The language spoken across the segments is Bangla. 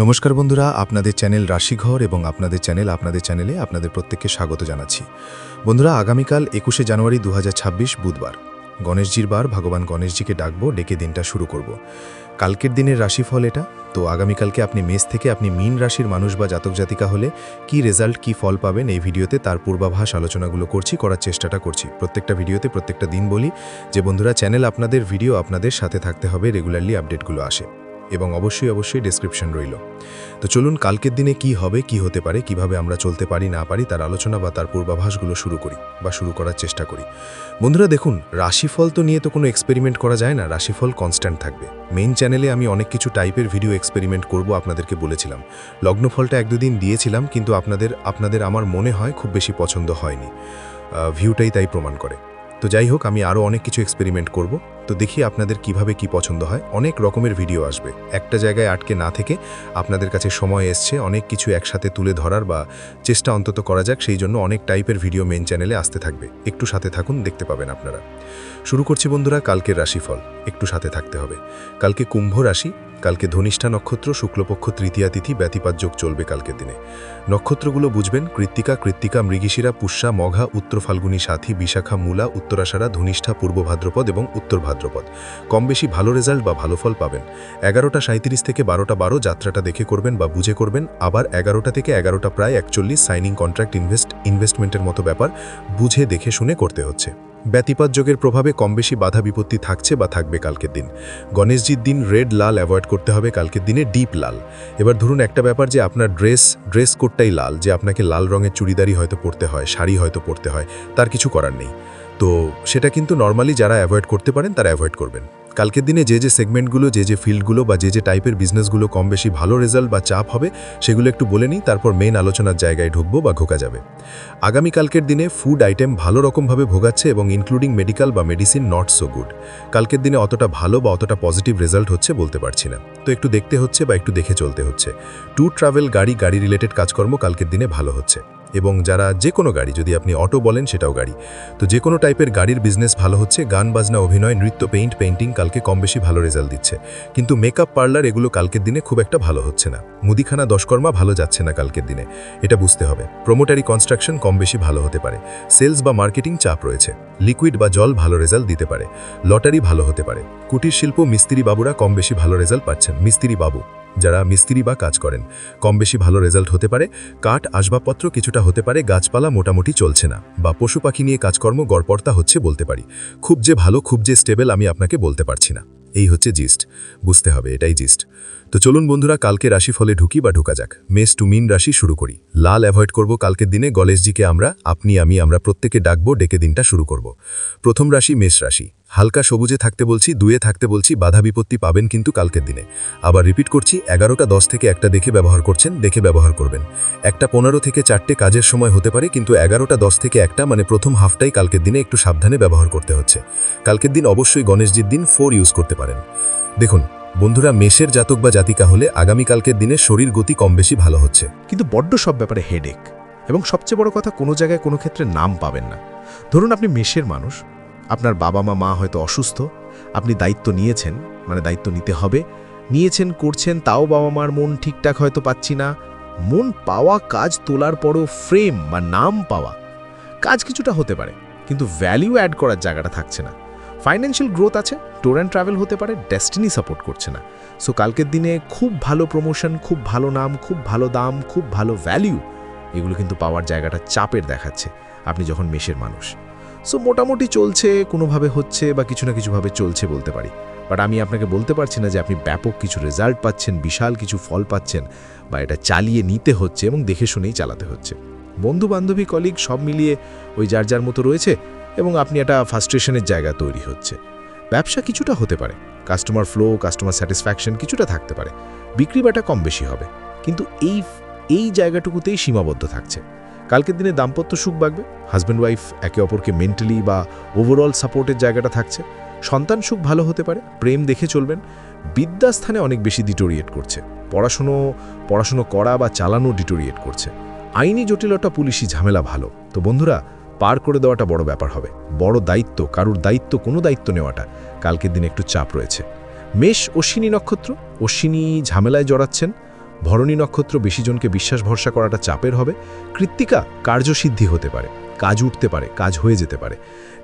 নমস্কার বন্ধুরা, আপনাদের চ্যানেল রাশিঘর এবং আপনাদের চ্যানেল আপনাদের চ্যানেলে আপনাদের প্রত্যেককে স্বাগত জানাচ্ছি। বন্ধুরা, আগামীকাল একুশে জানুয়ারি দু হাজার ছাব্বিশ বুধবার। গণেশজির বার, ভগবান গণেশজিকে ডাকবো, ডেকে দিনটা শুরু করব। কালকের দিনের রাশিফল এটা। তো আগামীকালকে আপনি মেষ থেকে আপনি মীন রাশির মানুষ বা জাতক জাতিকা হলে কি রেজাল্ট, কি ফল পাবেন এই ভিডিওতে তার পূর্বাভাস আলোচনাগুলো করছি, করার চেষ্টাটা করছি। প্রত্যেকটা ভিডিওতে প্রত্যেকটা দিন বলি যে, বন্ধুরা, চ্যানেল আপনাদের, ভিডিও আপনাদের সাথে থাকতে হবে, রেগুলারলি আপডেটগুলো আসে। এবং অবশ্যই অবশ্যই ডেসক্রিপশন রইল। তো চলুন কালকের দিনে কি হবে, কি হতে পারে, কীভাবে আমরা চলতে পারি, না পারি, তার আলোচনা বা তার পূর্বাভাসগুলো শুরু করি বা শুরু করার চেষ্টা করি। বন্ধুরা দেখুন, রাশিফল তো নিয়ে তো কোনো এক্সপেরিমেন্ট করা যায় না, রাশিফল কনস্ট্যান্ট থাকবে। মেইন চ্যানেলে আমি অনেক কিছু টাইপের ভিডিও এক্সপেরিমেন্ট করব আপনাদেরকে বলেছিলাম। লগ্নফলটা এক দুদিন দিয়েছিলাম, কিন্তু আপনাদের আপনাদের আমার মনে হয় খুব বেশি পছন্দ হয়নি। ভিউটাই তাই প্রমাণ করে। তো যাই হোক, আমি আরও অনেক কিছু এক্সপেরিমেন্ট করব। তো দেখি আপনাদের কীভাবে কি পছন্দ হয়। অনেক রকমের ভিডিও আসবে। একটা জায়গায় আটকে না থেকে আপনাদের কাছে সময় এসছে অনেক কিছু একসাথে তুলে ধরার বা চেষ্টা অন্তত করা যাক, সেই জন্য অনেক টাইপের ভিডিও মেন চ্যানেলে আসতে থাকবে। একটু সাথে থাকুন, দেখতে পাবেন আপনারা। শুরু করছি বন্ধুরা, কালকের রাশিফল। একটু সাথে থাকতে হবে। কালকে কুম্ভ রাশি কালকে ধনিষ্ঠা নক্ষত্র, শুক্লপক্ষ, তৃতীয়া তিথি, ব্যতিপাত যোগ চলবে কালকের দিনে। নক্ষত্রগুলো বুঝবেন, কৃত্তিকা কৃত্তিকা, মৃগিশিরা, পুষ্যা, মঘা, উত্তর ফাল্গুনী সাথী, বিশাখা, মূলা, উত্তরাষাঢ়া, ধনিষ্ঠা, পূর্ব ভাদ্রপদ এবং উত্তর ভাদ্রপদ। কম বেশি ভালো রেজাল্ট বা ভালো ফল পাবেন। এগারোটা সাঁত্রিশ থেকে বারোটা বারো যাত্রাটা দেখে করবেন বা বুঝে করবেন। আবার এগারোটা থেকে এগারোটা প্রায় একচল্লিশ সাইনিং কন্ট্রাক্ট ইনভেস্ট, ইনভেস্টমেন্টের মতো ব্যাপার বুঝে দেখে শুনে করতে হচ্ছে। ব্যতিপাত যোগের প্রভাবে কম বেশি বাধা বিপত্তি থাকছে বা থাকবে কালকের দিন। গণেশজির দিন রেড লাল অ্যাভয়েড করতে হবে, কালকের দিনে ডিপ লাল। এবার ধরুন একটা ব্যাপার যে আপনার ড্রেস ড্রেস কোডটাই লাল, যে আপনাকে লাল রঙের চুড়িদারি হয়তো পরতে হয়, শাড়ি হয়তো পরতে হয়, তার কিছু করার নেই। তো সেটা কিন্তু নর্মালি যারা অ্যাভয়েড করতে পারেন, তারা অ্যাভয়েড করবেন। কালকের দিনে যে যে সেগমেন্টগুলো যে যে ফিল্ডগুলো বা যে যে টাইপের বিজনেসগুলো কম বেশি ভালো রেজাল্ট বা চাপ হবে, সেগুলো একটু বলে নিই, তারপর মেন আলোচনার জায়গায় ঢুকবো বা ঘোকা যাবে। আগামীকালকের দিনে ফুড আইটেম ভালো রকমভাবে ভোগাচ্ছে এবং ইনক্লুডিং মেডিকেল বা মেডিসিন নট সো গুড কালকের দিনে অতটা ভালো বা অতটা পজিটিভ রেজাল্ট হচ্ছে বলতে পারছি না। তো একটু দেখতে হচ্ছে বা একটু দেখে চলতে হচ্ছে। ট্যুর ট্রাভেল, গাড়ি গাড়ি রিলেটেড কাজকর্ম কালকের দিনে ভালো হচ্ছে। এবং যারা যে কোনো গাড়ি, যদি আপনি অটো বলেন সেটাও গাড়ি। তো যে কোনো টাইপের গাড়ির বিজনেস ভালো হচ্ছে, গান, বাজনা, অভিনয়, নৃত্য পেইন্ট পেইন্টিং কালকে কম বেশি ভালো রেজাল্ট দিচ্ছে। কিন্তু মেকআপ পার্লার এগুলো কালকের দিনে খুব একটা ভালো হচ্ছে না। মুদিখানা দশকর্মা ভালো যাচ্ছে না কালকের দিনে। এটা বুঝতে হবে। প্রোমোটারি কনস্ট্রাকশন কম বেশি ভালো হতে পারে। সেলস বা মার্কেটিং চাপ রয়েছে। লিকুইড বা জল ভালো রেজাল্ট দিতে পারে। লটারি ভালো হতে পারে। কুটির শিল্প মিস্ত্রি বাবুরা কম বেশি ভালো রেজাল্ট পাচ্ছেন। মিস্ত্রি বাবু যারা মিস্ত্রি বা কাজ করেন। কম বেশি ভালো রেজাল্ট হতে পারে, কাঠ, আসবাবপত্র কিছুটা হতে পারে, গাছপালা মোটামুটি চলছে না বা পশু পাখি নিয়ে কাজকর্ম গড়পড়তা হচ্ছে বলতে পারি। খুব যে ভালো, খুব যে স্টেবল আমি আপনাকে বলতে পারছি না। এই হচ্ছে জিস্ট। বুঝতে হবে, এটাই জিস্ট। তো চলুন বন্ধুরা, কালকে রাশিফলে ঢুকি বা ঢোকা যাক। মেষ টু মিন রাশি শুরু করি। লাল অ্যাভয়েড করব কালকের দিনে। গণেশজিকে আমরা, আপনি, আমি, আমরা প্রত্যেকে ডাকবো, ডেকে দিনটা শুরু করব। প্রথম রাশি মেষ রাশি। হালকা সবুজে থাকতে বলছি, দুয়ে থাকতে বলছি, বাধা বিপত্তি পাবেন কিন্তু কালকের দিনে। আবার রিপিট করছি, এগারোটা দশ থেকে একটা দেখে ব্যবহার করছেন, দেখে ব্যবহার করবেন। একটা পনেরো থেকে চারটে কাজের সময় হতে পারে, কিন্তু এগারোটা দশ থেকে একটা মানে প্রথম হাফটাই কালকের দিনে একটু সাবধানে ব্যবহার করতে হচ্ছে। কালকের দিন অবশ্যই গণেশজির দিন ফোর ইউজ করতে পারেন। দেখুন, বন্ধুরা, মেষের জাতক বা জাতিকা হলে আগামীকালকের দিনে শরীর গতি কম বেশি ভালো হচ্ছে। কিন্তু বড্ড সব ব্যাপারে হেডেক এবং সবচেয়ে বড় কথা, কোনো জায়গায় কোনো ক্ষেত্রে নাম পাবেন না। ধরুন, আপনি মেষের মানুষ, আপনার বাবা মা মা হয়তো অসুস্থ, আপনি দায়িত্ব নিয়েছেন মানে দায়িত্ব নিতে হবে, নিয়েছেন, করছেন, তাও বাবা মার মন ঠিকঠাক হয়তো পাচ্ছি না, মন পাওয়া কাজ তোলার পরও ফ্রেম বা নাম পাওয়া, কাজ কিছুটা হতে পারে, কিন্তু ভ্যালিউ অ্যাড করার জায়গাটা থাকছে না। ফাইন্যান্সিয়াল গ্রোথ আছে ট্যুর অ্যান্ড ট্রাভেল হতে পারে ডেস্টিনি সাপোর্ট করছে না। সো কালকের দিনে খুব ভালো প্রমোশন খুব ভালো নাম, খুব ভালো দাম, খুব ভালো ভ্যালিউ এগুলো কিন্তু পাওয়ার জায়গাটা চাপের দেখাচ্ছে, আপনি যখন মেষের মানুষ। সো মোটামুটি চলছে, কোনোভাবে হচ্ছে বা কিছু না কিছুভাবে চলছে বলতে পারি। বাট আমি আপনাকে বলতে পারছি না যে আপনি ব্যাপক কিছু রেজাল্ট পাচ্ছেন, বিশাল কিছু ফল পাচ্ছেন, বা এটা চালিয়ে নিতে হচ্ছে এবং দেখে শুনেই চালাতে হচ্ছে। বন্ধু বান্ধবী কলিগ সব মিলিয়ে ওই যার যার মতো রয়েছে এবং আপনি একটা ফার্স্ট্রেশনের জায়গা তৈরি হচ্ছে। ব্যবসা কিছুটা হতে পারে। কাস্টমার ফ্লো কাস্টমার স্যাটিসফ্যাকশন কিছুটা থাকতে পারে। বিক্রি বাটা কম বেশি হবে। কিন্তু এই এই জায়গাটুকুতেই সীমাবদ্ধ থাকছে। কালকের দিনে দাম্পত্য সুখ বাড়বে। হাজব্যান্ড ওয়াইফ একে অপরকে মেন্টালি বা ওভারঅল সাপোর্টের জায়গাটা থাকছে। সন্তান সুখ ভালো হতে পারে। প্রেম দেখে চলবেন। বিদ্যাস্থানে অনেক বেশি ডিটোরিয়েট করছে। পড়াশুনো পড়াশুনো করা বা চালানো ডিটোরিয়েট করছে। আইনি জটিলতা, পুলিশি ঝামেলা ভালো। তো বন্ধুরা পার করে দেওয়াটা বড় ব্যাপার হবে। বড় দায়িত্ব, কারুর দায়িত্ব, কোনো দায়িত্ব নেওয়াটা কালকের দিনে একটু চাপ রয়েছে। মেষ অশ্বিনী নক্ষত্র, অশ্বিনী ঝামেলায় জড়াচ্ছেন। ভরণী নক্ষত্র বেশিজনকে বিশ্বাস ভরসা করাটা চাপের হবে। কৃত্তিকা কার্যসিদ্ধি হতে পারে, কাজ উঠতে পারে, কাজ হয়ে যেতে পারে।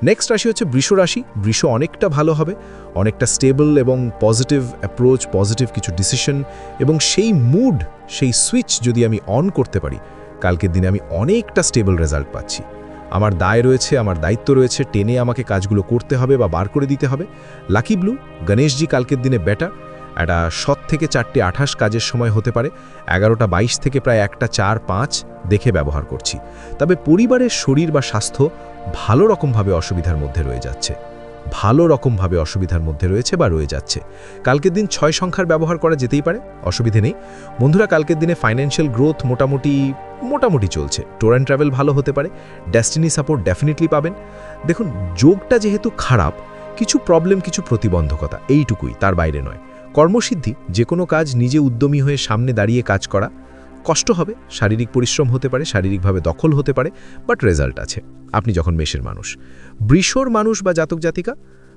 নেক্সট রাশি হচ্ছে বৃষ রাশি। বৃষ অনেকটা ভালো হবে, অনেকটা স্টেবল এবং পজিটিভ অ্যাপ্রোচ পজিটিভ কিছু ডিসিশন এবং সেই মুড সেই সুইচ যদি আমি অন করতে পারি, কালকের দিনে আমি অনেকটা স্টেবল রেজাল্ট পাচ্ছি। আমার দায় রয়েছে, আমার দায়িত্ব রয়েছে, টেনে আমাকে কাজগুলো করতে হবে বা বার করে দিতে হবে। লাকি ব্লু গণেশজি কালকের দিনে বেটার একটা সৎ থেকে চারটে আঠাশ কাজের সময় হতে পারে। এগারোটা বাইশ থেকে প্রায় একটা চার পাঁচ দেখে ব্যবহার করছি। তবে পরিবারের শরীর বা স্বাস্থ্য ভালো রকমভাবে অসুবিধার মধ্যে রয়ে যাচ্ছে। ভালো রকমভাবে অসুবিধার মধ্যে রয়েছে বা রয়ে যাচ্ছে। কালকের দিন ছয় সংখ্যার ব্যবহার করা যেতেই পারে, অসুবিধে নেই। বন্ধুরা, কালকের দিনে ফাইন্যান্সিয়াল গ্রোথ মোটামুটি মোটামুটি চলছে। টোর অ্যান্ড ট্রাভেল ভালো হতে পারে ডেস্টিনি সাপোর্ট ডেফিনেটলি পাবেন। দেখুন, যোগটা যেহেতু খারাপ, কিছু প্রবলেম কিছু প্রতিবন্ধকতা এইটুকুই, তার বাইরে নয়। কর্মসিদ্ধি যে কোনো কাজ নিজে উদ্যমী হয়ে সামনে দাঁড়িয়ে কাজ করা কষ্ট হবে, শারীরিক পরিশ্রম হতে পারে, শারীরিকভাবে দখল হতে পারে বাট রেজাল্ট আছে। আপনি যখন মেষের মানুষ, বৃষর মানুষ বা জাতক জাতিকা,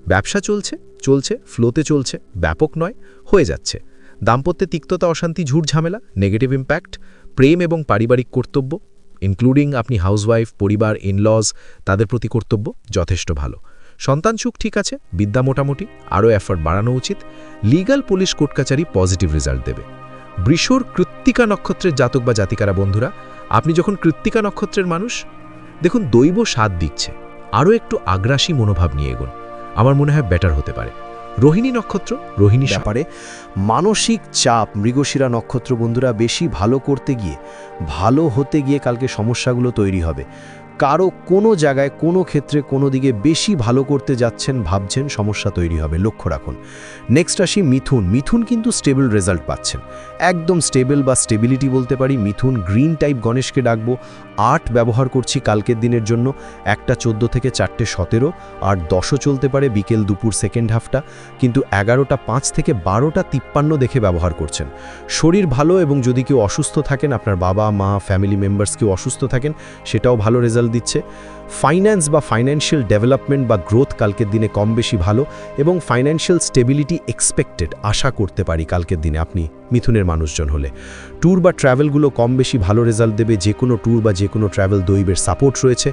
ব্যবসা চলছে চলছে ফ্লোতে চলছে, ব্যাপক নয়, হয়ে যাচ্ছে। দাম্পত্যে তিক্ততা, অশান্তি, ঝুট ঝামেলা নেগেটিভ ইম্প্যাক্ট প্রেম এবং পারিবারিক কর্তব্য ইনক্লুডিং আপনি হাউসওয়াইফ পরিবার ইনলজ তাদের প্রতি কর্তব্য যথেষ্ট ভালো। সন্তান সুখ ঠিক আছে, বিদ্যা মোটামুটি, আরও এফার্ট বাড়ানো উচিত। লিগাল পুলিশ কোর্ট কাচারি পজিটিভ রেজাল্ট দেবে। বৃষর কৃত্তিকা নক্ষত্রের জাতক বা জাতিকারা বন্ধুরা, আপনি যখন কৃত্তিকা নক্ষত্রের মানুষ, দেখুন দৈব স্বাদ দিচ্ছে। আরও একটু আগ্রাসী মনোভাব নিয়ে এগোন। আমার মনে হয় বেটার হতে পারে। রোহিণী নক্ষত্র, রোহিণী ব্যাপারে মানসিক চাপ, মৃগশিরা নক্ষত্র বন্ধুরা বেশি ভালো করতে গিয়ে, ভালো হতে গিয়ে কালকে সমস্যাগুলো তৈরি হবে। কারও কোনো জায়গায়, কোনো ক্ষেত্রে, কোনো দিকে বেশি ভালো করতে যাচ্ছেন, ভাবছেন সমস্যা তৈরি হবে। লক্ষ্য রাখুন। নেক্সট আসি মিথুন। মিথুন কিন্তু স্টেবল রেজাল্ট পাচ্ছেন। একদম স্টেবল বা স্টেবিলিটি বলতে পারি, মিথুন গ্রিন টাইপ গণেশকে ডাকবো। আট ব্যবহার করছি কালকের দিনের জন্য, একটা চোদ্দ থেকে চারটে সতেরো, আর দশও চলতে পারে বিকেল দুপুর সেকেন্ড হাফটা কিন্তু এগারোটা পাঁচ থেকে বারোটা তিপ্পান্ন দেখে ব্যবহার করছেন। শরীর ভালো এবং যদি কেউ অসুস্থ থাকেন, আপনার বাবা, মা ফ্যামিলি মেম্বার্স কেউ অসুস্থ থাকেন, সেটাও ভালো রেজাল্ট দিচ্ছে। ফাইন্যান্স বা ফাইন্যান্সিয়াল ডেভেলপমেন্ট বা গ্রোথ কালকের দিনে কম বেশি ভালো এবং ফাইন্যান্সিয়াল স্টেবিলিটি এক্সপেক্টেড আশা করতে পারি কালকের দিনে আপনি মিথুনের মানুষজন হলে। ট্যুর বা ট্রাভেলগুলো কম বেশি ভালো রেজাল্ট দেবে যে কোনো ট্যুর বা যে কোনো ট্রাভেল দৈবের সাপোর্ট রয়েছে।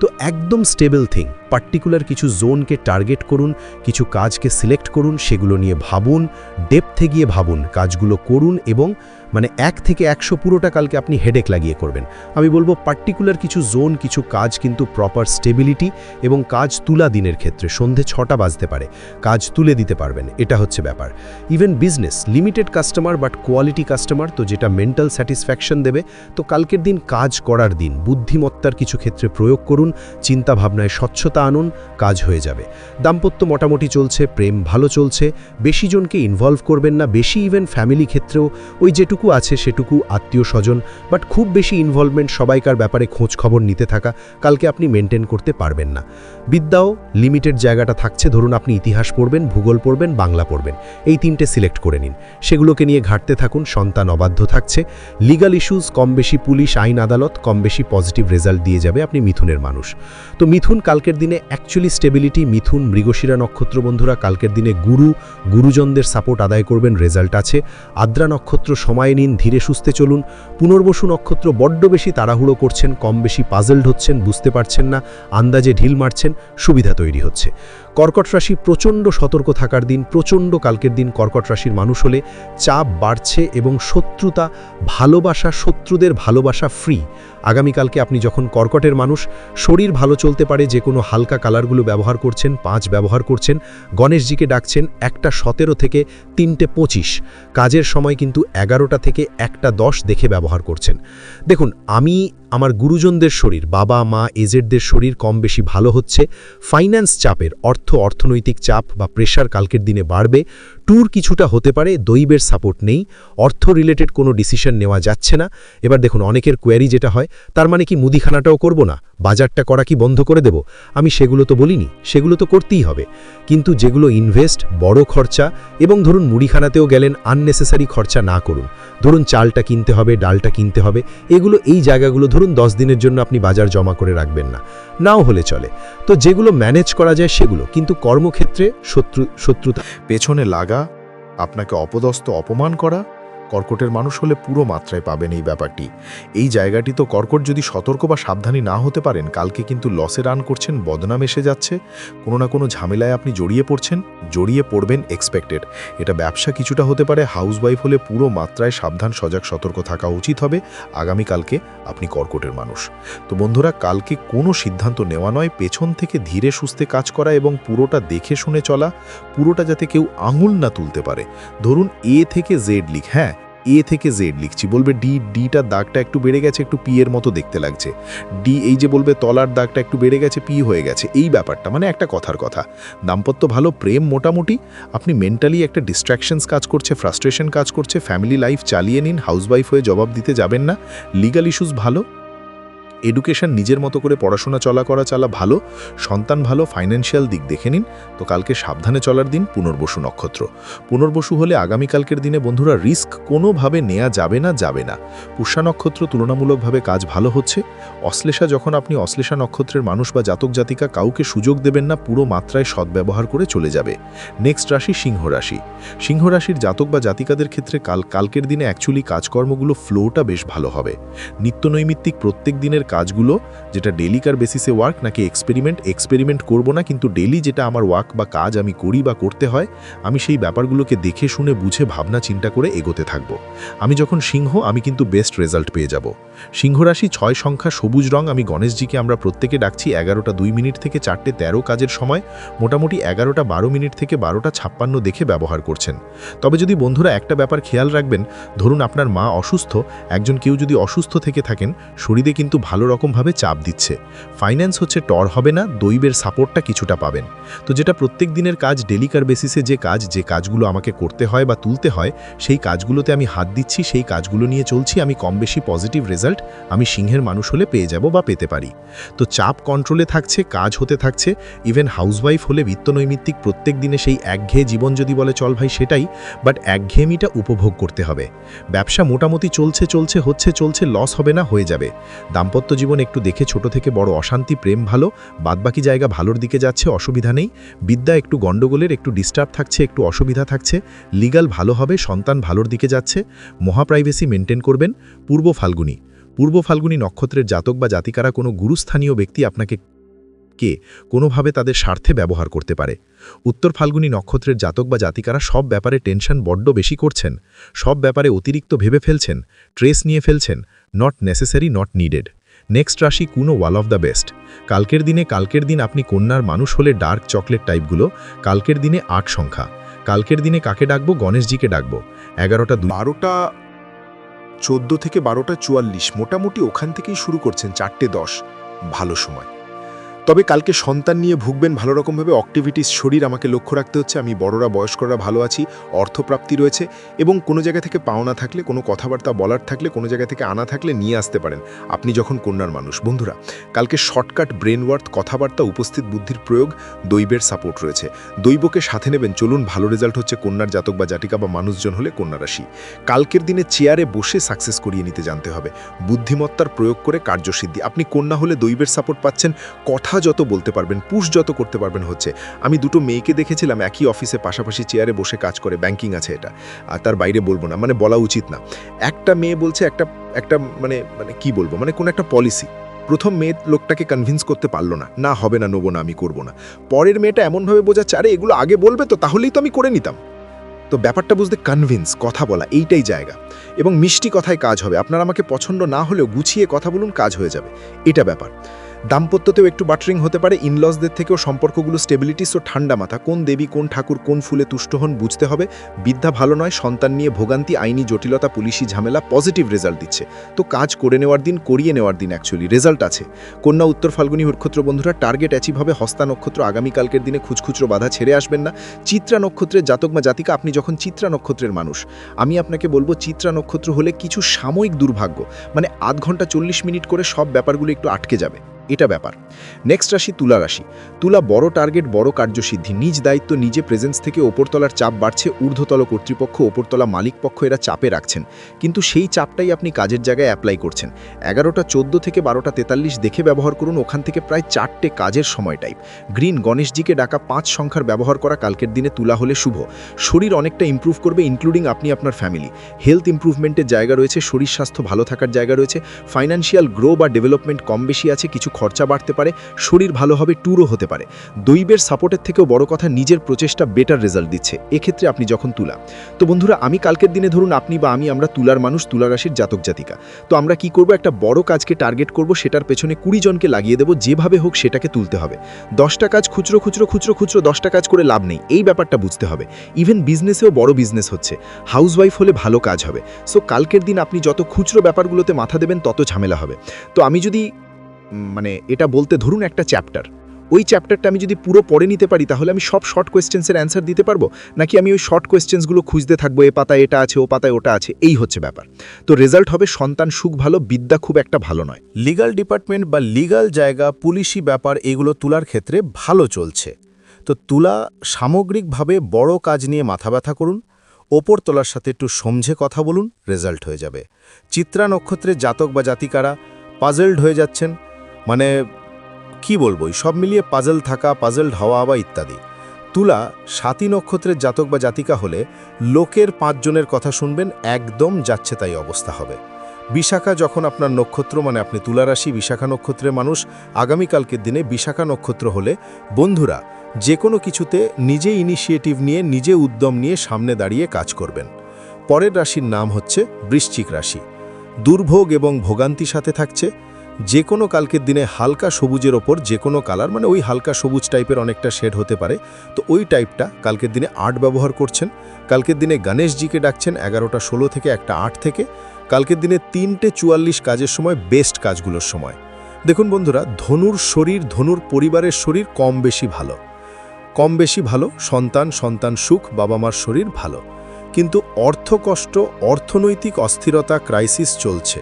তো একদম স্টেবল থিং, পার্টিকুলার কিছু জোনকে টার্গেট করুন, কিছু কাজকে সিলেক্ট করুন, সেগুলো নিয়ে ভাবুন, ডেপথে গিয়ে ভাবুন, কাজগুলো করুন এবং মানে এক থেকে একশো পুরোটা কালকে আপনি হেডেক লাগিয়ে করবেন। আমি বলব পার্টিকুলার কিছু জোন, কিছু কাজ কিন্তু প্রপার স্টেবিলিটি এবং কাজ তুলা দিনের ক্ষেত্রে, সন্ধে ছটা বাজতে পারে, কাজ তুলে দিতে পারবেন, এটা হচ্ছে ব্যাপার। Even business, limited customer but quality customer, তো যেটা মেন্টাল স্যাটিসফ্যাকশন দেবে, তো কালকের দিন কাজ করার দিন, বুদ্ধিমত্তার কিছু ক্ষেত্রে প্রয়োগ করুন চিন্তা ভাবনায় স্বচ্ছতা আনুন, কাজ হয়ে যাবে। দাম্পত্য মোটামুটি চলছে, প্রেম ভালো চলছে বেশি জনকে ইনভলভ করবেন না, বেশি ইভেন ফ্যামিলি ক্ষেত্রেও, ওই যেটুকু আছে সেটুকু আত্মীয় স্বজন বাট খুব বেশি ইনভলভমেন্ট সবাইকার ব্যাপারে খোঁজ খবর নিতে থাকা, কালকে আপনি মেনটেন করতে পারবেন না। বিদ্যাও লিমিটেড জায়গাটা থাকছে, ধরুন আপনি ইতিহাস পড়বেন, ভূগোল পড়বেন, বাংলা পড়বেন, এই তিনটে সিলেক্ট করে নিন। সেগুলোকে নিয়ে ঘাটতে থাকুন, সন্তান অবাধ্য থাকছে। লিগাল ইস্যুজ কম বেশি পুলিশ, আইন, আদালত, কম বেশি পজিটিভ রেজাল্ট দিয়ে যাবে আপনি মিথুনের মানুষ। তো মিথুন, কালকের দিনে অ্যাকচুয়ালি স্টেবিলিটি মিথুন, মৃগশিরা নক্ষত্র বন্ধুরা, কালকের দিনে গুরু, গুরুজনদের সাপোর্ট আদায় করবেন রেজাল্ট আছে। আদ্রা নক্ষত্র, সময় নিন, ধীরে সুস্থে চলুন। পুনর্বসু নক্ষত্র বড্ড বেশি তাড়াহুড়ো করছেন, কম বেশি পাজলড হচ্ছেন, বুঝতে পারছেন না, আন্দাজে ঢিল মারছেন, সুবিধা তৈরি হচ্ছে। কর্কট রাশি, প্রচণ্ড সতর্ক থাকার দিন, প্রচণ্ড কালকের দিন কর্কট রাশির মানুষ হলে চাপ বাড়ছে এবং শত্রুতা ভালোবাসা শত্রুদের ভালোবাসা ফ্রি আগামীকালকে আপনি যখন কর্কটের মানুষ, শরীর ভালো চলতে পারে, যে কোনো হালকা কালারগুলো ব্যবহার করছেন, পাঁচ ব্যবহার করছেন, গণেশজিকে ডাকছেন একটা সতেরো থেকে তিনটে পঁচিশ। কাজের সময় কিন্তু এগারোটা থেকে একটা দশ দেখে ব্যবহার করছেন। দেখুন, আমি, আমার গুরুজনদের শরীর, বাবা, মা, এজেডদের শরীর কম বেশি ভালো হচ্ছে। ফাইন্যান্স চাপের অর্থ, অর্থনৈতিক চাপ বা প্রেশার কালকের দিনে বাড়বে। ট্যুর কিছুটা হতে পারে দৈবের সাপোর্ট নেই। অর্থ রিলেটেড কোনো ডিসিশন নেওয়া যাচ্ছে না। এবার দেখুন, অনেকের কোয়ারি যেটা হয় তার মানে কি মুদিখানাটাও করব না? বাজারটা করা কি বন্ধ করে দেব? আমি সেগুলো তো বলিনি, সেগুলো তো করতেই হবে। কিন্তু যেগুলো ইনভেস্ট বড় খরচা এবং ধরুন মুড়িখানাতেও গেলেন আননেসেসারি খরচা না করুন। ধরুন চালটা কিনতে হবে, ডালটা কিনতে হবে, এগুলো এই জায়গাগুলো ধরুন দশ দিনের জন্য আপনি বাজার জমা করে রাখবেন না। নাও হলে চলে। তো যেগুলো ম্যানেজ করা যায় সেগুলো, কিন্তু কর্মক্ষেত্রে শত্রু, শত্রুতা পেছনে লাগা, আপনাকে অপদস্থ অপমান করা কর্কটের মানুষ হলে পুরো মাত্রায় পাবেন এই ব্যাপারটি। এই জায়গাটি তো কর্কট যদি সতর্ক বা সাবধানী না হতে পারেন, কালকে কিন্তু লসে রান করছেন, বদনাম এসে যাচ্ছে। কোনো না কোনো ঝামেলায় আপনি জড়িয়ে পড়ছেন, জড়িয়ে পড়বেন এক্সপেক্টেড এটা ব্যবসা কিছুটা হতে পারে হাউসওয়াইফ হলে পুরো মাত্রায় সাবধান, সজাগ, সতর্ক থাকা উচিত হবে। আগামীকালকে আপনি কর্কটের মানুষ। তো বন্ধুরা, কালকে কোনো সিদ্ধান্ত নেওয়া নয়, পেছন থেকে ধীরে সুস্থে কাজ করা এবং পুরোটা দেখে শুনে চলা, পুরোটা যাতে কেউ আঙুল না তুলতে পারে। ধরুন এ থেকে জেড লিখ হ্যাঁ? এ থেকে জেড লিখছি। বলবে ডি ডিটার দাগটা একটু বেড়ে গেছে, একটু পি এর মতো দেখতে লাগছে। ডি, এই যে বলবে তলার দাগটা একটু বেড়ে গেছে, পি হয়ে গেছে, এই ব্যাপারটা মানে একটা কথার কথা। দাম্পত্য ভালো, প্রেম মোটামুটি, আপনি মেন্টালি একটা ডিস্ট্র্যাকশনস কাজ করছে ফ্রাস্ট্রেশন কাজ করছে ফ্যামিলি লাইফ চালিয়ে নিন হাউসওয়াইফ হয়ে জবাব দিতে যাবেন না লিগাল ইস্যুস ভালো এডুকেশন নিজের মতো করে পড়াশোনা, চলা করা, চালা ভালো, সন্তান ভালো ফাইন্যান্সিয়াল দিক দেখে নিন। তো কালকে সাবধানে চলার দিন, পুনর্বসু নক্ষত্র। পুনর্বসু হলে আগামীকালকের দিনে বন্ধুরা রিস্ক কোনোভাবে নেওয়া যাবে না যাবে না। পুষ্যা নক্ষত্র তুলনামূলকভাবে কাজ ভালো হচ্ছে। অশ্লেষা যখন আপনি অশ্লেষা নক্ষত্রের মানুষ বা জাতক, জাতিকা কাউকে সুযোগ দেবেন না, পুরো মাত্রায় সদ্ব্যবহার করে চলে যাবে। নেক্সট রাশি সিংহ রাশি। সিংহ রাশির জাতক বা জাতিকাদের ক্ষেত্রে কাল, কালকের দিনে অ্যাকচুয়ালি কাজকর্মগুলো ফ্লোটা বেশ ভালো হবে। নিত্যনৈমিত্তিক প্রত্যেক দিনের কাজগুলো, যেটা ডেলিকার বেসিসে ওয়ার্ক নাকি এক্সপেরিমেন্ট এক্সপেরিমেন্ট করব না, কিন্তু ডেলি যেটা আমার ওয়ার্ক বা কাজ আমি করি বা করতে হয়, আমি সেই ব্যাপারগুলোকে দেখে শুনে বুঝে ভাবনা চিন্তা করে এগোতে থাকব। আমি যখন সিংহ, আমি কিন্তু বেস্ট রেজাল্ট পেয়ে যাব। সিংহ রাশি ছয় সংখ্যা সবুজ রং, আমি গণেশজিকে আমরা প্রত্যেকে ডাকছি এগারোটা দুই মিনিট থেকে চারটে তেরো কাজের সময়, মোটামুটি এগারোটা বারো মিনিট থেকে বারোটা ছাপ্পান্ন দেখে ব্যবহার করছেন। তবে যদি বন্ধুরা একটা ব্যাপার খেয়াল রাখবেন, ধরুন আপনার মা অসুস্থ, একজন কেউ যদি অসুস্থ থেকে থাকেন, শরীরে কিন্তু ভালো রকমভাবে চাপ দিচ্ছে। ফাইন্যান্স হচ্ছে টর হবে না, দৈবের সাপোর্টটা কিছুটা পাবেন। তো যেটা প্রত্যেক দিনের কাজ ডেলিকার বেসিসে যে কাজ, যে কাজগুলো আমাকে করতে হয় বা তুলতে হয়, সেই কাজগুলোতে আমি হাত দিচ্ছি, সেই কাজগুলো নিয়ে চলছি, আমি কম বেশি পজিটিভ রেজাল্ট আমি সিংহের মানুষ হলে পেয়ে যাব বা পেতে পারি। তো চাপ কন্ট্রোলে থাকছে, কাজ হতে থাকছে ইভেন হাউসওয়াইফ হলে বিত্তনৈমিত্তিক প্রত্যেক দিনে সেই একঘেয়ে জীবন যদি বলে, চল ভাই, সেটাই। বাট একঘেয়েমিটা উপভোগ করতে হবে। ব্যবসা মোটামুটি চলছে চলছে, হচ্ছে, চলছে লস হবে না, হয়ে যাবে। দাম্পত্য জীবন একটু দেখে ছোট থেকে বড় অশান্তি, প্রেম ভালো, বাদবাকি জায়গা ভালোর দিকে যাচ্ছে, অসুবিধা নেই। বিদ্যা একটু গণ্ডগোলের, একটু ডিস্টার্ব থাকছে, একটু অসুবিধা থাকছে। লিগাল ভালো হবে, সন্তান ভালোর দিকে যাচ্ছে। মহাপ্রাইভেসি মেনটেন করবেন। পূর্ব ফাল্গুনি। পূর্ব ফাল্গুনি নক্ষত্রের জাতক বা জাতিকারা কোনো গুরুস্থানীয় ব্যক্তি আপনাকে কে কোনোভাবে তাদের স্বার্থে ব্যবহার করতে পারে। উত্তর ফাল্গুনি নক্ষত্রের জাতক বা জাতিকারা সব ব্যাপারে টেনশন বড্ড বেশি করছেন। সব ব্যাপারে অতিরিক্ত ভেবে ফেলছেন। ট্রেস নিয়ে ফেলছেন। Not necessary not needed next রাশি কুনো ওয়াল অফ দ্য বেস্ট কালকের দিনে কালকের দিন আপনি কন্যার মানুষ হলে ডার্ক চকলেট টাইপগুলো কালকের দিনে আট সংখ্যা। কালকের দিনে কাকে ডাকবো? গণেশজিকে ডাকবো। এগারোটা বারোটা চোদ্দ থেকে বারোটা চুয়াল্লিশ, মোটামুটি ওখান থেকেই শুরু করছেন চারটে দশ। ভালো সময়। তবে কালকে সন্তান নিয়ে ভুগবেন ভালো রকমভাবে অ্যাক্টিভিটিস শরীর আমাকে লক্ষ্য রাখতে হচ্ছে। আমি বড়রা, বয়স্করা ভালো আছি, অর্থপ্রাপ্তি রয়েছে এবং কোনো জায়গা থেকে পাওনা থাকলে, কোনো কথাবার্তা বলার থাকলে, কোনো জায়গা থেকে আনা থাকলে নিয়ে আসতে পারেন। আপনি যখন কন্যার মানুষ, বন্ধুরা, কালকে শর্টকাট ব্রেনওয়ার্থ কথাবার্তা, উপস্থিত বুদ্ধির প্রয়োগ, দৈবের সাপোর্ট রয়েছে। দৈবকে সাথে নেবেন। চলুন, ভালো রেজাল্ট হচ্ছে কন্যার জাতক বা জাতিকা বা মানুষজন হলে কন্যা রাশি। কালকের দিনে চেয়ারে বসে সাকসেস করিয়ে নিতে জানতে হবে। বুদ্ধিমত্তার প্রয়োগ করে কার্যসিদ্ধি। আপনি কন্যা হলে দৈবের সাপোর্ট পাচ্ছেন। কথা যত বলতে পারবেন, পুশ যত করতে পারবেন হচ্ছে। আমি দুটো মেয়েকে দেখেছিলাম একই অফিসে পাশাপাশি চেয়ারে বসে কাজ করে ব্যাংকিং আছে এটা। আর তার বাইরে বলব না মানে বলা উচিত না। একটা মেয়ে বলছে একটা একটা মানে মানে কি বলব মানে কোন একটা পলিসি প্রথম মেয়ে লোকটাকে কনভিন্স করতে পারল না না হবে না, নেব না, আমি করব না। পরের মেয়েটা এমনভাবে বোঝাচ্ছে, আরে, এগুলো আগে বলবে তো, তাহলেই তো আমি করে নিতাম। তো ব্যাপারটা বুঝতে কনভিন্স কথা বলা, এইটাই জায়গা। এবং মিষ্টি কথায় কাজ হবে। আপনার আমাকে পছন্দ না হলেও গুছিয়ে কথা বলুন, কাজ হয়ে যাবে। এটা ব্যাপার। দাম্পত্যতেও একটু বাটারিং হতে পারে ইনলসদের থেকেও সম্পর্কগুলো স্টেবিলিটিস ও ঠান্ডা মাথা, কোন দেবী, কোন ঠাকুর, কোন ফুলে তুষ্ট হন বুঝতে হবে। বিদ্যা ভালো নয়, সন্তান নিয়ে ভোগান্তি, আইনি জটিলতা, পুলিশি ঝামেলা পজিটিভ রেজাল্ট দিচ্ছে। তো কাজ করে নেওয়ার দিন, করিয়ে নেওয়ার দিন অ্যাকচুয়ালি রেজাল্ট আছে। কন্যা উত্তর ফাল্গুনি নক্ষত্র বন্ধুরা টার্গেট অ্যাচিভ হবে, হস্তা নক্ষত্র আগামীকালকের দিনে খুচখুচরো বাধা ছেড়ে আসবেন না। চিত্রা নক্ষত্রের জাতক বা জাতিকা, আপনি যখন চিত্রা নক্ষত্রের মানুষ, আমি আপনাকে বলব, চিত্রা নক্ষত্র হলে কিছু সাময়িক দুর্ভাগ্য মানে আধ ঘণ্টা চল্লিশ মিনিট করে সব ব্যাপারগুলো একটু আটকে যাবে। এটা ব্যাপার। নেক্সট রাশি তুলা রাশি। তুলা বড় টার্গেট বড় কার্যসিদ্ধি। নিজ দায়িত্ব, নিজে প্রেজেন্স থেকে ওপরতলার চাপ বাড়ছে, ঊর্ধ্বতল কর্তৃপক্ষ, ওপরতলা মালিক পক্ষ এরা চাপে রাখছেন। কিন্তু সেই চাপটাই আপনি কাজের জায়গায় অ্যাপ্লাই করছেন। এগারোটা চোদ্দ থেকে বারোটা তেতাল্লিশ দেখে ব্যবহার করুন, ওখান থেকে প্রায় চারটে কাজের সময় টাইপ গ্রিন গণেশজিকে ডাকা পাঁচ সংখ্যার ব্যবহার করা কালকের দিনে তুলা হলে শুভ। শরীর অনেকটা ইম্প্রুভ করবে ইনক্লুডিং আপনি আপনার ফ্যামিলি হেলথ ইম্প্রুভমেন্টের জায়গা রয়েছে, শরীর স্বাস্থ্য ভালো থাকার জায়গা রয়েছে। ফাইন্যান্সিয়াল গ্রো বা ডেভেলপমেন্ট কম বেশি আছে, কিছু খরচা বাড়তে পারে, শরীর ভালো হবে ট্যুরও হতে পারে। দৈবের সাপোর্টের থেকেও বড় কথা, নিজের প্রচেষ্টা বেটার রেজাল্ট দিচ্ছে। এক্ষেত্রে আপনি যখন তুলা। তো বন্ধুরা, আমি কালকের দিনে ধরুন আপনি বা আমি আমরা তুলার মানুষ, তুলা রাশির জাতক জাতিকা। তো আমরা কি করব? একটা বড় কাজকে টার্গেট করব, সেটার পেছনে কুড়ি জনকে লাগিয়ে দেবো, যেভাবে হোক সেটাকে তুলতে হবে। দশটা কাজ খুচরো খুচরো খুচরো খুচরো, দশটা কাজ করে লাভ নেই। এই ব্যাপারটা বুঝতে হবে। ইভেন বিজনেসেও বড় বিজনেস হচ্ছে। হাউসওয়াইফ হলে ভালো কাজ হবে। সো কালকের দিন আপনি যত খুচরো ব্যাপারগুলোতে মাথা দেবেন, তত ঝামেলা হবে। তো আমি যদি মানে এটা বলতে ধরুন একটা চ্যাপ্টার ওই চ্যাপ্টারটা আমি যদি পুরো পড়ে নিতে পারি, তাহলে আমি সব শর্ট কোয়েশ্চেন্সের অ্যান্সার দিতে পারব? নাকি আমি ওই শর্ট কোয়েশ্চেন্সগুলো খুঁজতে থাকব, এ পাতায় এটা আছে, ও পাতায় ওটা আছে, এই হচ্ছে ব্যাপার। তো রেজাল্ট হবে সন্তান সুখ ভালো, বিদ্যা খুব একটা ভালো নয়। লিগাল ডিপার্টমেন্ট বা লিগাল জায়গা, পুলিশি ব্যাপার, এগুলো তুলার ক্ষেত্রে ভালো চলছে। তো তুলা সামগ্রিকভাবে বড় কাজ নিয়ে মাথা ব্যথা করুন, ওপর তোলার সাথে একটু সমঝে কথা বলুন রেজাল্ট হয়ে যাবে। চিত্রা নক্ষত্রের জাতক বা জাতিকারা পাজলড হয়ে যাচ্ছেন মানে কি বলব সব মিলিয়ে পাজল থাকা পাজলড হওয়া বা ইত্যাদি। তুলা সাতী নক্ষত্রের জাতক বা জাতিকা হলে লোকের পাঁচজনের কথা শুনবেন, একদম যাচ্ছে তাই অবস্থা হবে। বিশাখা যখন আপনার নক্ষত্র মানে আপনি তুলারাশি বিশাখা নক্ষত্রের মানুষ, আগামীকালকের দিনে বিশাখা নক্ষত্র হলে বন্ধুরা, যে কোনো কিছুতে নিজে ইনিশিয়েটিভ নিয়ে, নিজে উদ্যম নিয়ে সামনে দাঁড়িয়ে কাজ করবেন। পরের রাশির নাম হচ্ছে বৃশ্চিক রাশি। দুর্ভোগ এবং ভোগান্তি সাথে থাকছে যে কোনো কালকের দিনে হালকা সবুজের ওপর যে কোনো কালার মানে ওই হালকা সবুজ টাইপের অনেকটা শেড হতে পারে। তো ওই টাইপটা কালকের দিনে আর্ট ব্যবহার করছেন। কালকের দিনে গণেশজিকে ডাকছেন এগারোটা ষোলো থেকে একটা আট থেকে। কালকের দিনে তিনটে চুয়াল্লিশ কাজের সময়, বেস্ট কাজগুলোর সময়। দেখুন বন্ধুরা, ধনুর শরীর, ধনুর পরিবারের শরীর কম বেশি ভালো। কম বেশি ভালো, সন্তান সন্তান সুখ, বাবা মার শরীর ভালো। কিন্তু অর্থকষ্ট, অর্থনৈতিক অস্থিরতা, ক্রাইসিস চলছে।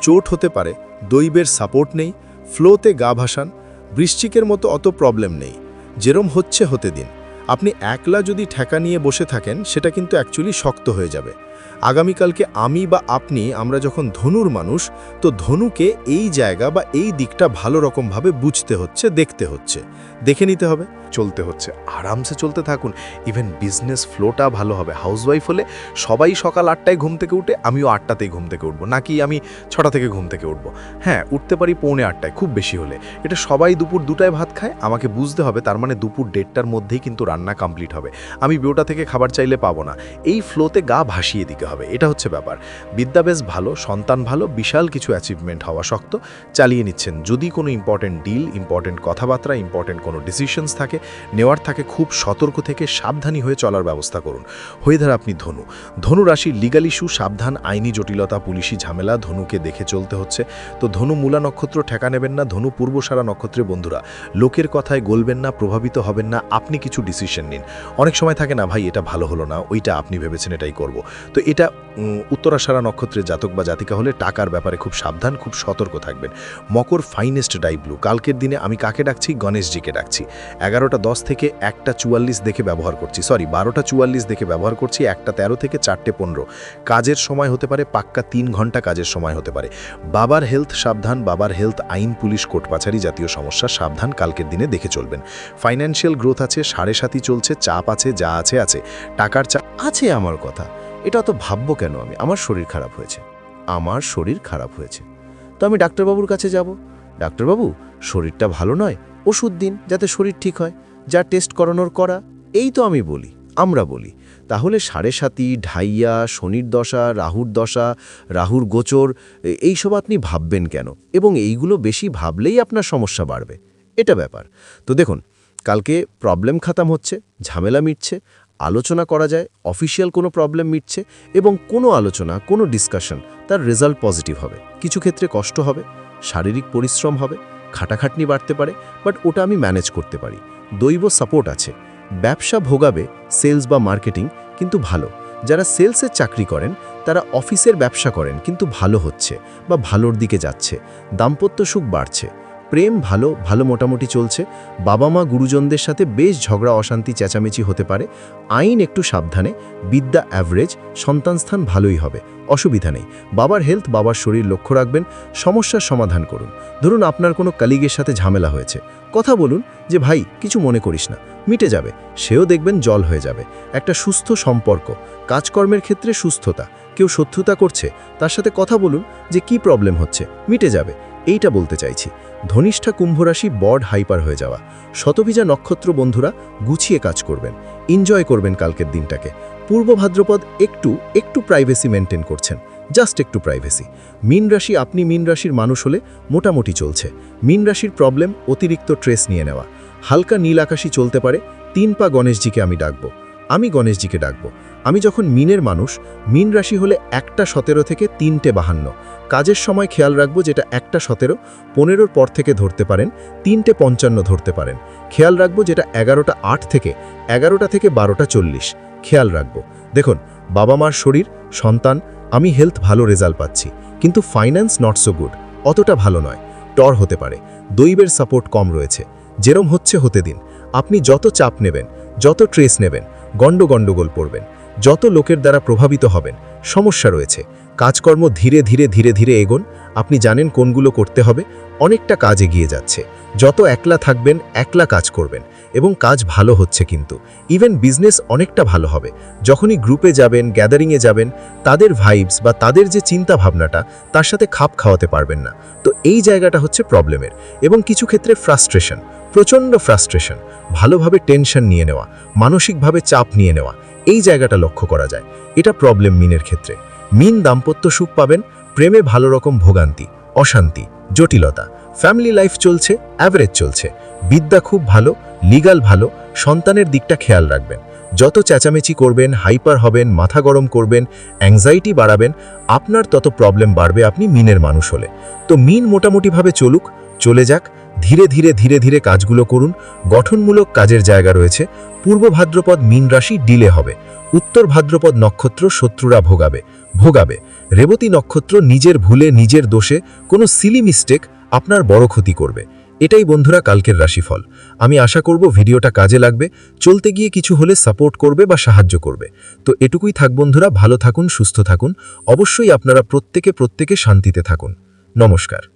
চোট হতে পারে দৈবের সাপোর্ট নেই, ফ্লোতে গা ভাসান, বৃশ্চিকের মতো অত প্রবলেম নেই। যেরম হচ্ছে হতে দিন। আপনি একলা যদি ঠেকা নিয়ে বসে থাকেন, সেটা কিন্তু অ্যাকচুয়ালি শক্ত হয়ে যাবে। আগামীকালকে আমি বা আপনি, আমরা যখন ধনুর মানুষ, তো ধনুকে এই জায়গা বা এই দিকটা ভালো রকমভাবে বুঝতে হচ্ছে, দেখতে হচ্ছে। দেখে নিতে হবে, চলতে হচ্ছে। আরামসে চলতে থাকুন। ইভেন বিজনেস ফ্লোটা ভালো হবে। হাউসওয়াইফ হলে সবাই সকাল আটটায় ঘুম থেকে উঠে আমিও আটটাতেই ঘুম থেকে উঠবো। নাকি আমি ছটা থেকে ঘুম থেকে উঠবো? হ্যাঁ উঠতে পারি পৌনে আটটায়, খুব বেশি হলে। এটা সবাই দুপুর দুটায় ভাত খায়, আমাকে বুঝতে হবে, তার মানে দুপুর দেড়টার মধ্যেই কিন্তু রান্না কমপ্লিট হবে। আমি বিওটা থেকে খাবার চাইলে পাবো না। এই ফ্লোতে গা ভাসিয়ে দিতে হবে, এটা হচ্ছে ব্যাপার। বিদ্যা বেশ ভালো, সন্তান ভালো, বিশাল কিছু অ্যাচিভমেন্ট হওয়া শক্ত, চালিয়ে নিচ্ছেন। যদি কোনো ইম্পর্টেন্ট ডিল ইম্পর্টেন্ট কথাবার্তা ইম্পর্টেন্ট কোনো ডিসিশনস থাকে নেওয়ার থাকে খুব সতর্ক থেকে সাবধানী হয়ে চলার ব্যবস্থা করুন। হয়ে ধার আপনি ধনু। ধনু রাশির লিগাল ইস্যু সাবধান আইনি জটিলতা পুলিশি ঝামেলা ধনুকে দেখে চলতে হচ্ছে। তো ধনু মূলা নক্ষত্র ঠেকা নেবেন না ধনু পূর্বসারা নক্ষত্রের বন্ধুরা। লোকের কথায় গলবেন না প্রভাবিত হবেন না আপনি কিছু ডিসিশন নিন। অনেক সময় থাকে না ভাই এটা ভালো হলো না ওইটা আপনি ভেবেছেন এটাই করব। তো এটা উম, উত্তরাশারা নক্ষত্রের জাতক বা জাতিকা হলে টাকার ব্যাপারে খুব সাবধান খুব সতর্ক থাকবেন। মকর ফাইনেস্ট ডাই ব্লু কালকের দিনে আমি কাকে ডাকছি? গণেশজিকে ডাকছি। এগারোটা দশ থেকে একটা চুয়াল্লিশ দেখে ব্যবহার করছি। সরি বারোটা চুয়াল্লিশ দেখে ব্যবহার করছি, একটা তেরো থেকে চারটে পনেরো। কাজের সময় হতে পারে, পাক্কা তিন ঘণ্টা কাজের সময় হতে পারে। বাবার হেলথ সাবধান, বাবার হেলথ আইন পুলিশ কোর্ট পাচারি জাতীয় সমস্যা সাবধান কালকের দিনে দেখে চলবেন। ফাইন্যান্সিয়াল গ্রোথ আছে, সাড়ে সাতই চলছে, চাপ আছে, যা আছে আছে। টাকার চাপ আছে আমার কথা। এটা অত ভাববো কেন আমি? আমার শরীর খারাপ হয়েছে। আমার শরীর খারাপ হয়েছে। তো আমি ডাক্তারবাবুর কাছে যাব। ডাক্তারবাবু, শরীরটা ভালো নয়, ওষুধ দিন যাতে শরীর ঠিক হয়। যা টেস্ট করানোর করা, এই তো আমি বলি, আমরা বলি। তাহলে সাড়ে সাতি, ঢাইয়া, শনির দশা, রাহুর দশা, রাহুর গোচর এইসব আপনি ভাববেন কেন? এবং এইগুলো বেশি ভাবলেই আপনার সমস্যা বাড়বে। এটা ব্যাপার। তো দেখুন, কালকে প্রবলেম খাতাম হচ্ছে, ঝামেলা মিটছে, আলোচনা করা যায় অফিসিয়াল কোনো প্রবলেম মিটছে, এবং কোনো আলোচনা, কোনো ডিসকাশন তার রেজাল্ট পজিটিভ হবে। কিছু ক্ষেত্রে কষ্ট হবে। শারীরিক পরিশ্রম হবে, খাটাখাটনি বাড়তে পারে বাট ওটা আমি ম্যানেজ করতে পারি। দৈব সাপোর্ট আছে। ব্যবসা ভোগাবে সেলস বা মার্কেটিং কিন্তু ভালো। যারা সেলসের চাকরি করেন, তারা অফিসের ব্যবসা করেন কিন্তু ভালো হচ্ছে বা ভালোর দিকে যাচ্ছে। দাম্পত্য সুখ বাড়ছে। প্রেম ভালো ভালো মোটামুটি চলছে। বাবা মা গুরুজনদের সাথে বেশ ঝগড়া, অশান্তি, চেঁচামেচি হতে পারে। আইন একটু সাবধানে, বিদ্যা অ্যাভারেজ সন্তানস্থান ভালোই হবে, অসুবিধা নেই। বাবার হেলথ বাবার শরীর লক্ষ্য রাখবেন, সমস্যার সমাধান করুন। ধরুন আপনার কোনো কালিগের সাথে ঝামেলা হয়েছে। কথা বলুন যে, ভাই, কিছু মনে করিস না। মিটে যাবে, সেও দেখবেন জল হয়ে যাবে। একটা সুস্থ সম্পর্ক, কাজকর্মের ক্ষেত্রে সুস্থতা, কেউ শত্রুতা করছে, তার সাথে কথা বলুন যে, কি প্রবলেম হচ্ছে? মিটে যাবে, এইটা বলতে চাইছি। ধনিষ্ঠা কুম্ভরাশি বড হাইপার হয়ে যাওয়া। শতভিজা নক্ষত্র বন্ধুরা, গুছিয়ে কাজ করবেন। এনজয় করবেন কালকের দিনটাকে। পূর্ব ভাদ্রপদ একটু একটু প্রাইভেসি মেনটেন করছেন। জাস্ট একটু প্রাইভেসি মিন রাশি, আপনি মিন রাশির মানুষ হলে মোটামুটি চলছে। মিন রাশির প্রবলেম অতিরিক্ত ট্রেস নিয়ে নেওয়া। হালকা নীল আকাশি চলতে পারে। তিন পা গণেশজিকে আমি ডাকবো। আমি গণেশজিকে ডাকবো। আমি যখন মিনের মানুষ, মিন রাশি হলে একটা সতেরো থেকে তিনটে বাহান্ন। কাজের সময় খেয়াল রাখব যেটা একটা সতেরো, পনেরোর পর থেকে ধরতে পারেন, তিনটে পঞ্চান্ন ধরতে পারেন। খেয়াল রাখব যেটা এগারোটা আট থেকে এগারোটা থেকে বারোটা চল্লিশ। খেয়াল রাখব। দেখুন, বাবা মার শরীর, সন্তান, আমি হেলথ ভালো রেজাল্ট পাচ্ছি, কিন্তু ফাইন্যান্স নট সো গুড অতটা ভালো নয়, টর হতে পারে, দৈবের সাপোর্ট কম রয়েছে, যেরম হচ্ছে হতে দিন। আপনি যত চাপ নেবেন, যত ট্রেস নেবেন গণ্ড গণ্ডগোল পড়বেন, যত লোকের দ্বারা প্রভাবিত হবেন, সমস্যা রয়েছে কাজকর্ম ধীরে ধীরে ধীরে ধীরে এগোন। আপনি জানেন কোনগুলো করতে হবে। অনেকটা কাজ এগিয়ে যাচ্ছে। যত একলা থাকবেন, একলা কাজ করবেন এবং কাজ ভালো হচ্ছে কিন্তু। ইভেন বিজনেস অনেকটা ভালো হবে। যখনই গ্রুপে যাবেন, গ্যাদারিংয়ে যাবেন, তাদের ভাইবস বা তাদের যে চিন্তা ভাবনাটা তার সাথে খাপ খাওয়াতে পারবেন না। তো এই জায়গাটা হচ্ছে প্রবলেমের। এবং কিছু ক্ষেত্রে ফ্রাস্ট্রেশন, প্রচণ্ড ফ্রাস্ট্রেশন, ভালোভাবে টেনশন নিয়ে নেওয়া, মানসিকভাবে চাপ নিয়ে নেওয়া, এই জায়গাটা লক্ষ্য করা যায়। এটা প্রবলেম মিনের ক্ষেত্রে। মিন দাম্পত্য সুখ পাবেন, প্রেমে ভালো রকম ভোগান্তি, অশান্তি, জটিলতা, ফ্যামিলি লাইফ চলছে, অ্যাভারেজ চলছে, বিদ্যা খুব ভালো, লিগাল ভালো, সন্তানের দিকটা খেয়াল রাখবেন, যত চেঁচামেচি করবেন, হাইপার হবেন, মাথা গরম করবেন, অ্যাংজাইটি বাড়াবেন, আপনার তত প্রবলেম বাড়বে আপনি মিনের মানুষ হলে। তো মিন মোটামুটিভাবে চলুক, চলে যাক ধীরে ধীরে ধীরে ধীরে কাজগুলো করুন। গঠনমূলক কাজের জায়গা রয়েছে। পূর্ব ভাদ্রপদ মিন রাশি ডিলে হবে। উত্তর ভাদ্রপদ নক্ষত্র শত্রুরা ভোগাবে। ভোগাবে। রেবতী নক্ষত্র নিজের ভুলে, নিজের দোষে কোনো সিলি মিস্টেক আপনার বড় ক্ষতি করবে। এটাই বন্ধুরা কালকের রাশিফল। আমি আশা করব ভিডিওটা কাজে লাগবে। চলতে গিয়ে কিছু হলে সাপোর্ট করবে বা সাহায্য করবে। তো এটুকুই থাক বন্ধুরা, ভালো থাকুন, সুস্থ থাকুন। অবশ্যই আপনারা প্রত্যেকে প্রত্যেকে শান্তিতে থাকুন। নমস্কার।